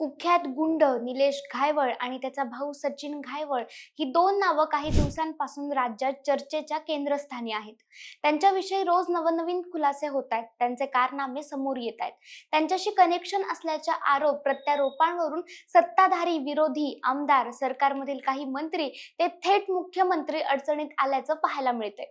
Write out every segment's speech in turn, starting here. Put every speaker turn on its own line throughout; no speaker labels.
कुख्यात गुंड निलेश घायवळ आणि त्याचा भाऊ सचिन घायवळ ही दोन नावं काही दिवसांपासून राज्यात चर्चेच्या केंद्रस्थानी आहेत. त्यांच्याविषयी रोज नवनवीन खुलासे होत आहेत. त्यांचे कारनामे समोर येत आहेत. त्यांच्याशी कनेक्शन असल्याच्या आरोप प्रत्यारोपांवरून सत्ताधारी विरोधी आमदार सरकारमधील काही मंत्री ते थेट मुख्यमंत्री अडचणीत आल्याचं पाहायला मिळतंय.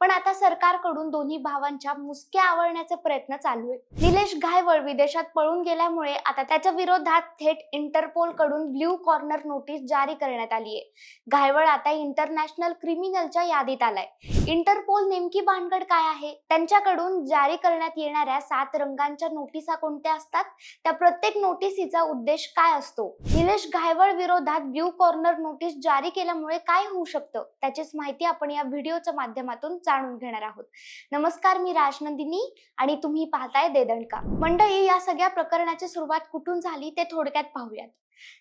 पण आता सरकारकडून दोन्ही भावांच्या मुसक्या आवळण्याचे प्रयत्न चालू आहेत. निलेश घायवळ विदेशात पळून गेल्यामुळे आता त्याच्या विरोधात थेट इंटरपोलकडून ब्ल्यू कॉर्नर नोटीस जारी करण्यात आली आहे घायवळ आता इंटरनॅशनल क्रिमिनलच्या यादीत आलाय. इंटरपोल नेमकी भानगड काय आहे? त्यांच्याकडून जारी करण्यात येणाऱ्या सात रंगांच्या नोटिसा कोणत्या असतात? त्या प्रत्येक नोटिसीचा उद्देश काय असतो? निलेश घायवळ विरोधात ब्ल्यू कॉर्नर नोटीस जारी केल्यामुळे काय होऊ शकतं? त्याचीच माहिती आपण या व्हिडिओच्या माध्यमातून जाणून घेणार आहोत. नमस्कार मी राजनंदिनी आणि तुम्ही पाहताय देदणका. मंडळी या सगळ्या प्रकरणाची सुरुवात कुठून झाली ते थोडक्यात पाहूयात.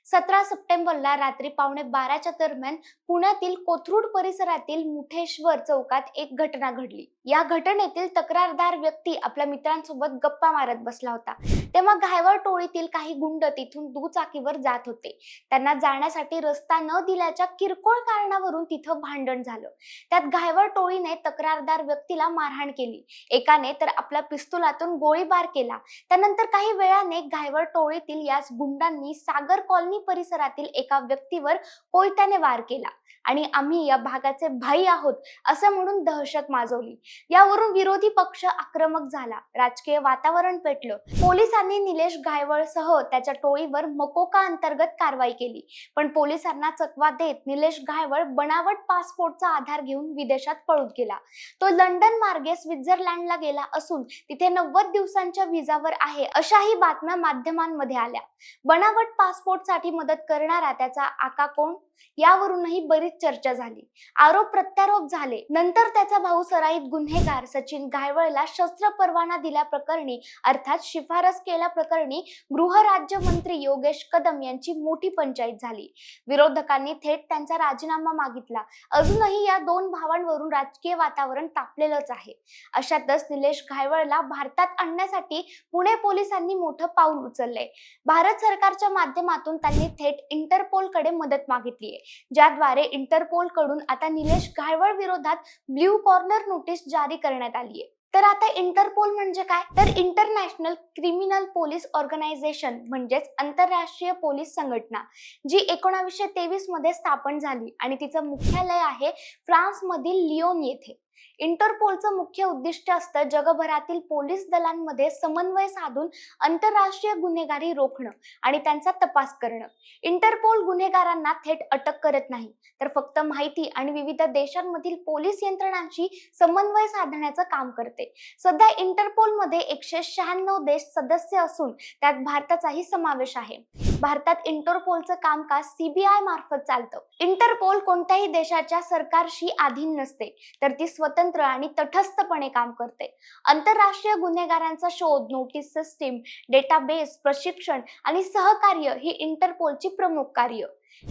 सतरा सप्टेंबरला रात्री पावणे बाराच्या दरम्यान पुण्यातील कोथरूड परिसरातील मुठेश्वर चौकात एक घटना घडली. या घटनेतील तक्रारदार व्यक्ती आपल्या मित्रांसोबत गप्पा मारत बसला होता. तेव्हा घायवळ टोळीतील काही गुंड तिथून दुचाकीवर जात होते. त्यांना जाण्यासाठी रस्ता न दिल्याच्या किरकोळ कारणावरून तिथं भांडण झालं. त्यात घायवळ टोळीने तक्रारदार व्यक्तीला मारहाण केली. एकाने तर आपल्या पिस्तुलातून गोळीबार केला. त्यानंतर काही वेळाने घायवळ टोळीतील याच गुंडांनी सागर कॉलनी परिसरातील एका व्यक्तीवर कोयत्याने वार केला. आणि आम्ही या भागाचे भाई आहोत असं म्हणून दहशत माजवली. यावरून विरोधी पक्ष आक्रमक झाला. राजकीय वातावरण पेटलं. पोलिसांनी निलेश गायवळ सह त्याच्या टोळीवर मकोका अंतर्गत कारवाई केली. पण पोलिसांना चकवा देत निलेश गायवळ बनावट पासपोर्टचा आधार घेऊन विदेशात पळून गेला. तो लंडन मार्गे स्वित्झर्लंडला गेला असून तिथे नव्वद दिवसांच्या विजावर आहे अशाही बातम्या माध्यमांमध्ये आल्या. बनावट पासपोर्टसाठी मदत करणारा त्याचा आका कोण? यावरूनही बरीच चर्चा झाली. आरोप प्रत्यारोप झाले. नंतर त्याचा भाऊ सराईत गुन्हेगार सचिन घायवळला शस्त्र परवाना दिल्याप्रकरणी अर्थात शिफारस केल्याप्रकरणी गृहराज्यमंत्री योगेश कदम यांची मोठी पंचायत झाली. विरोधकांनी थेट त्यांचा राजीनामा मागितला. अजूनही या दोन भावांवरून राजकीय वातावरण तापलेलंच आहे. अशातच निलेश घायवळला भारतात आणण्यासाठी पुणे पोलिसांनी मोठं पाऊल उचललंय. भारत सरकारच्या माध्यमातून त्यांनी थेट इंटरपोलकडे मदत मागितली. आहे ज्याद्वारे इंटरपोलकडून आता निलेश गायवळ विरोधात ब्ल्यू कॉर्नर नोटीस जारी करण्यात आली आहे तर आता इंटरपोल म्हणजे काय? तर इंटरनॅशनल क्रिमिनल पोलीस ऑर्गनायझेशन म्हणजेच आंतरराष्ट्रीय पोलीस संघटना जी एकोणावीसशे तेवीसमध्ये स्थापन झाली आणि तिचं मुख्यालय आहे फ्रान्स मधील लिओन येथे. इंटरपोलचं मुख्य उद्दिष्ट असतं जगभरातील पोलीस दलांमध्ये समन्वय साधून आंतरराष्ट्रीय गुन्हेगारी रोखणं आणि त्यांचा तपास करणं. इंटरपोल गुन्हेगारांना थेट अटक करत नाही तर फक्त माहिती आणि विविध देशांमधील पोलीस यंत्रणांशी समन्वय साधण्याचं काम करते. सध्या इंटरपोलमध्ये एकशे शहाण्णव देश सदस्य असून त्यात भारताचाही समावेश आहे. भारतात इंटरपोलचं कामकाज सीबीआय मार्फत चालतं. इंटरपोल कोणत्याही देशाच्या सरकारशी अधीन नसते तर ती स्वतंत्र आणि तटस्थपणे काम करते. आंतरराष्ट्रीय गुन्हेगारांचा शोध नोटीस सिस्टीम डेटाबेस प्रशिक्षण आणि सहकार्य ही इंटरपोलची प्रमुख कार्य.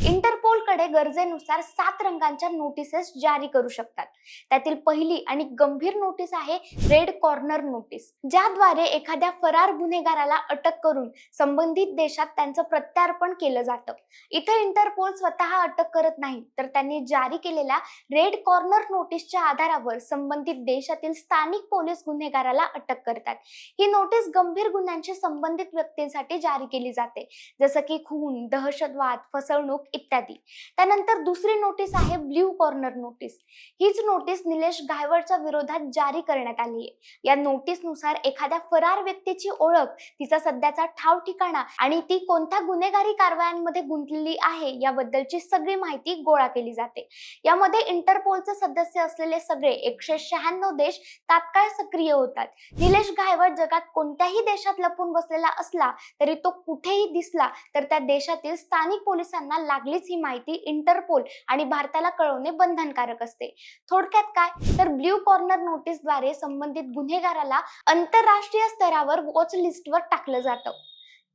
इंटरपोलकडे गरजेनुसार सात रंगांच्या नोटिसेस जारी करू शकतात. त्यातील पहिली आणि गंभीर नोटीस आहे रेड कॉर्नर नोटीस ज्याद्वारे एखाद्या फरार गुन्हेगाराला अटक करून संबंधित देशात त्यांचं प्रत्यार्पण केलं जातं. इथं इंटरपोल स्वतः अटक करत नाही तर त्यांनी जारी केलेल्या रेड कॉर्नर नोटीसच्या आधारावर संबंधित देशातील स्थानिक पोलीस गुन्हेगाराला अटक करतात. ही नोटीस गंभीर गुन्ह्यांशी संबंधित व्यक्तींसाठी जारी केली जाते. जसं की खून दहशतवाद फसवणूक इत्यादी. त्यानंतर दुसरी नोटीस आहे ब्ल्यू कॉर्नर नोटीस हीच नोटीस निलेश गायवडच्या विरोधात जारी करण्यात आली आहे या नोटीसनुसार एखाद्या फरार व्यक्तीची ओळख तिचा सध्याचा ठाव ठिकाणा आणि ती कोणत्या गुन्हेगारी कारवायांमध्ये गुंतलेली आहे याबद्दलची सगळी माहिती गोळा केली जाते. यामध्ये इंटरपोलचे सदस्य असलेले सगळे एकशे शहाण्णव देश तात्काळ सक्रिय होतात. निलेश गायवड जगात कोणत्याही देशात लपून बसलेला असला तरी तो कुठेही दिसला तर त्या देशातील स्थानिक पोलिसांना लागलीच ही माहिती इंटरपोल आणि भारताला कळवणे बंधनकारक असते. थोडक्यात काय? तर ब्ल्यू कॉर्नर नोटीसद्वारे संबंधित गुन्हेगाराला आंतरराष्ट्रीय स्तरावर वॉच लिस्टवर टाकलं जातं.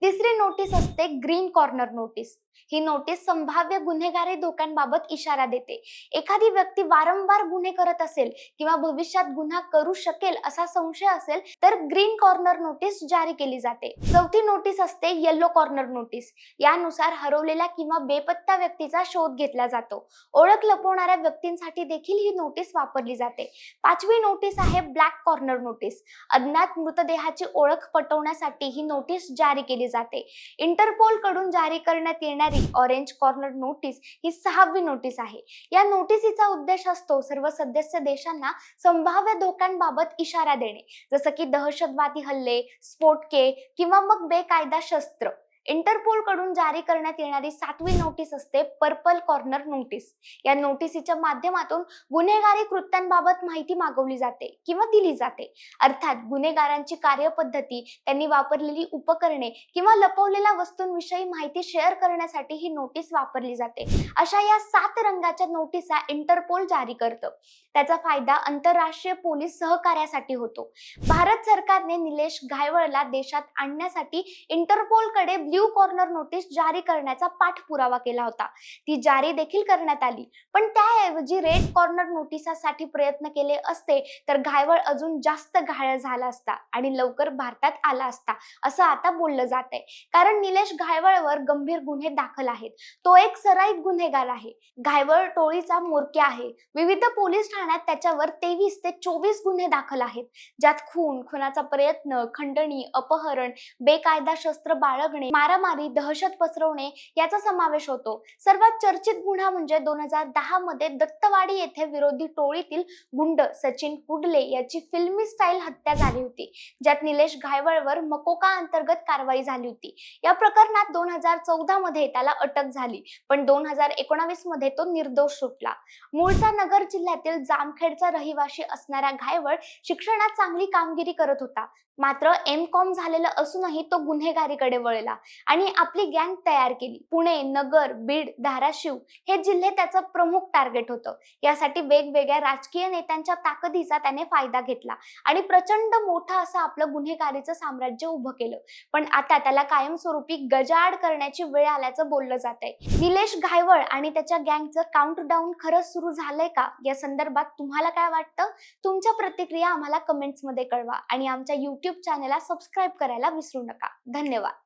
तिसरी नोटीस असते ग्रीन कॉर्नर नोटीस. ही नोटीस संभाव्य गुन्हेगारी धोक्यांबाबत इशारा देते. एखादी व्यक्ती वारंवार गुन्हे करत असेल किंवा भविष्यात गुन्हा करू शकेल असा संशय असेल तर ग्रीन कॉर्नर नोटीस जारी केली जाते. चौथी नोटीस असते येलो कॉर्नर नोटीस यानुसार हरवलेल्या किंवा बेपत्ता व्यक्तीचा शोध घेतला जातो. ओळख लपवणाऱ्या व्यक्तींसाठी देखील ही नोटीस वापरली जाते. पाचवी नोटीस आहे ब्लॅक कॉर्नर नोटीस अज्ञात मृतदेहाची ओळख पटवण्यासाठी ही नोटीस जारी केली जाते. इंटरपोलकडून जारी करण्यात येणारी ऑरेंज कॉर्नर नोटीस ही सहावी नोटीस आहे. या नोटिसीचा उद्देश असतो सर्व सदस्य देशांना संभाव्य धोक्यांबाबत इशारा देणे. जसं की दहशतवादी हल्ले स्फोटके किंवा मग बेकायदा शस्त्र. इंटरपोलकडून जारी करण्यात येणारी सातवी नोटीस असते पर्पल कॉर्नर नोटीस या नोटिसीच्या माध्यमातून गुन्हेगारी कृत्यांबाबत माहिती मागवली जाते किंवा दिली जाते. अर्थात गुन्हेगारांची कार्यपद्धती त्यांनी वापरलेली उपकरणे किंवा लपवलेल्या वस्तूंविषयी माहिती शेअर करण्यासाठी ही नोटीस वापरली जाते. अशा या सात रंगाच्या नोटिसा इंटरपोल जारी करतं. त्याचा फायदा आंतरराष्ट्रीय पोलीस सहकार्यासाठी होतो. भारत सरकारने निलेश घायवळला देशात आणण्यासाठी इंटरपोलकडे ब्ल्यू कॉर्नर नोटीस जारी करण्याचा पाठपुरावा केला होता. ती जारी देखील करण्यात आली. पण त्याऐवजी रेड कॉर्नर नोटिसासाठी प्रयत्न केले असते तर घायवळ अजून जास्त घायळ झाला असता आणि लवकर भारतात आला असता असं आता बोललं जात आहे कारण निलेश घायवळवर गंभीर गुन्हे दाखल आहेत. तो एक सराईत गुन्हेगार आहे. घायवळ टोळीचा मोरक्या आहे. विविध पोलीस ठाण्यात त्याच्यावर तेवीस ते चोवीस गुन्हे दाखल आहेत. ज्यात खून खुनाचा प्रयत्न खंडणी अपहरण बेकायदा शस्त्र बाळगणे मारामारी दहशत पसरवणे याचा समावेश होतो. सर्वात चर्चित गुन्हा म्हणजे दोन हजार दहा मध्ये दत्तवाडी येथे विरोधी टोळीतील गुंड सचिन कुडले याची फिल्मी स्टाईल हत्या झाली होती ज्यात निलेश घायवळवर मकोका अंतर्गत कारवाई झाली होती. या प्रकरणात दोन हजार चौदा मध्ये त्याला अटक झाली पण दोन हजार एकोणावीसमध्ये तो निर्दोष सुटला. मूळचा नगर जिल्ह्यातील जामखेडचा रहिवाशी असणारा घायवळ शिक्षणात चांगली कामगिरी करत होता मात्र एम कॉम झालेलं असूनही तो गुन्हेगारीकडे वळला आणि आपली गँग तयार केली. पुणे नगर बीड धाराशिव हे जिल्हे त्याचं प्रमुख टार्गेट होतं. यासाठी वेगवेगळ्या राजकीय नेत्यांच्या ताकदीचा त्याने फायदा घेतला आणि प्रचंड मोठं असं आपलं गुन्हेगारीचं साम्राज्य उभं केलं. पण आता त्याला कायमस्वरूपी गजाआड करण्याची वेळ आल्याचं बोललं जात आहे निलेश घायवळ आणि त्याच्या गँगचं काउंट डाऊन खरंच सुरू झालंय का? या संदर्भात तुम्हाला काय वाटतं? तुमच्या प्रतिक्रिया आम्हाला कमेंट्समध्ये कळवा आणि आमच्या युट्यूब चॅनलला सबस्क्राईब करायला विसरू नका. धन्यवाद.